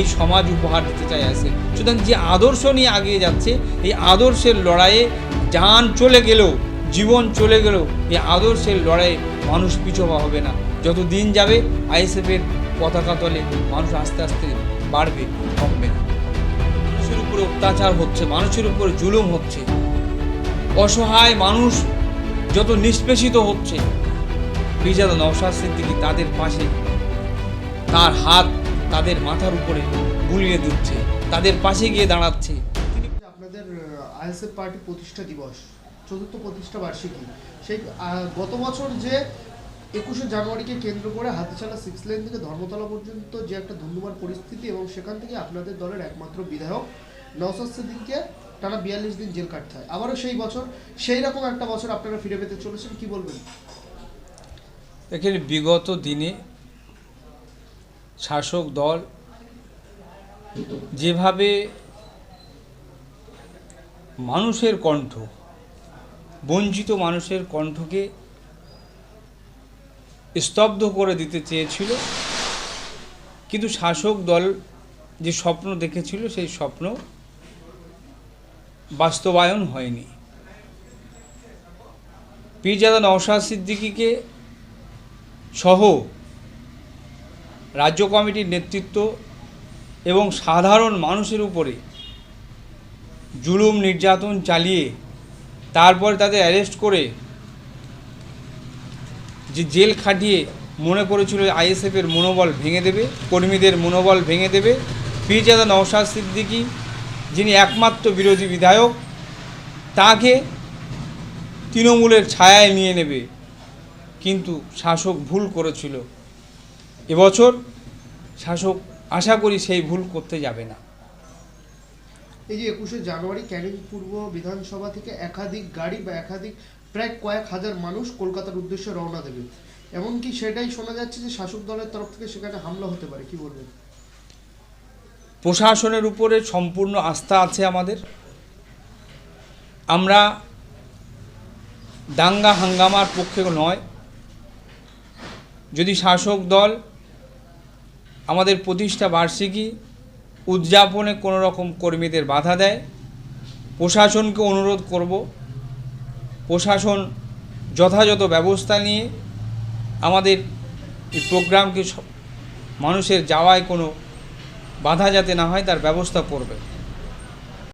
এই সমাজ উপহার দিতে চাই আছে। সুতরাং যে আদর্শ নিয়ে আগিয়ে যাচ্ছে, এই আদর্শের লড়াইয়ে যান চলে গেলেও, জীবন চলে গেলেও, এই আদর্শের লড়াইয়ে মানুষ পিছোবা হবে না। যত দিন যাবে, আইএসএফের পতাকা তলে মানুষ আস্তে আস্তে বাড়বে, কমবে না। মানুষের উপরে অত্যাচার হচ্ছে, মানুষের উপরে জুলুম হচ্ছে। অসহায় মানুষ যত নিষ্পেষিত হচ্ছে বিজাদা নওশাদ সিদ্দিকি তাদের পাশে, তার হাত তাদের মাথার উপরে গুলিয়ে দিচ্ছে তাদের পাশে গিয়ে দাঁড়াচ্ছে। তিনি আপনাদের আইএসএফ পার্টি প্রতিষ্ঠা দিবস চতুর্থ প্রতিষ্ঠা বার্ষিকী। সেই গত বছর যে একুশে জানুয়ারিকে কেন্দ্র করে হাতিশালা সিক্স লেন থেকে ধর্মতলা পর্যন্ত যে একটা ধুন্ধুমার পরিস্থিতি এবং সেখান থেকে আপনাদের দলের একমাত্র বিধায়ক নওসাদ সিদ্দিককে টানা বিয়াল্লিশ দিন জেল কাটতে হয়। আবারও সেই বছর সেই রকম একটা বছর আপনারা ফিরে পেতে চলেছেন কি বলবেন? এখানে বিগত দিনে শাসক দল যেভাবে মানুষের কণ্ঠ, বঞ্চিত মানুষের কণ্ঠকে স্তব্ধ করে দিতে চেয়েছিল, কিন্তু শাসক দল যে স্বপ্ন দেখেছিল, সেই স্বপ্ন বাস্তবায়ন হয়নি। পীরজাদা নওশাদ সিদ্দিকীকে সহ রাজ্য কমিটির নেতৃত্ব এবং সাধারণ মানুষের উপরে জুলুম নির্যাতন চালিয়ে তারপর তাদের অ্যারেস্ট করে যে জেল খাটিয়ে মনে করেছিল আইএসএফের মনোবল ভেঙে দেবে, কর্মীদের মনোবল ভেঙে দেবে। পীরজাদা নওশাদ সিদ্দিকী, যিনি একমাত্র বিরোধী বিধায়ক, তাকে তৃণমূলের ছায়ায় নিয়ে নেবে। কিন্তু শাসক ভুল করেছিল। এবছর শাসক আশা করি সেই ভুল করতে যাবে না। এই যে একুশে জানুয়ারি ক্যানিং পূর্ব বিধানসভা থেকে একাধিক গাড়ি বা একাধিক প্রায় কয়েক হাজার মানুষ কলকাতার উদ্দেশ্যে রওনা দেবে। এমনকি সেটাই শোনা যাচ্ছে যে শাসক দলের তরফ থেকে সেখানে হামলা হতে পারে। কি বলবেন? প্রশাসনের উপরে সম্পূর্ণ আস্থা আছে আমাদের। আমরা দাঙ্গা হাঙ্গামার পক্ষে নয়। যদি শাসক দল আমাদের প্রতিষ্ঠা বার্ষিকী উদযাপনে কোনো রকম কর্মীদের বাধা দেয়। প্রশাসনকে অনুরোধ করব, প্রশাসন যথাযথ ব্যবস্থা নিয়ে আমাদের এই প্রোগ্রামকে মানুষের যাওয়ায় কোনো বাধা যাতে না হয়, তার ব্যবস্থা করবে।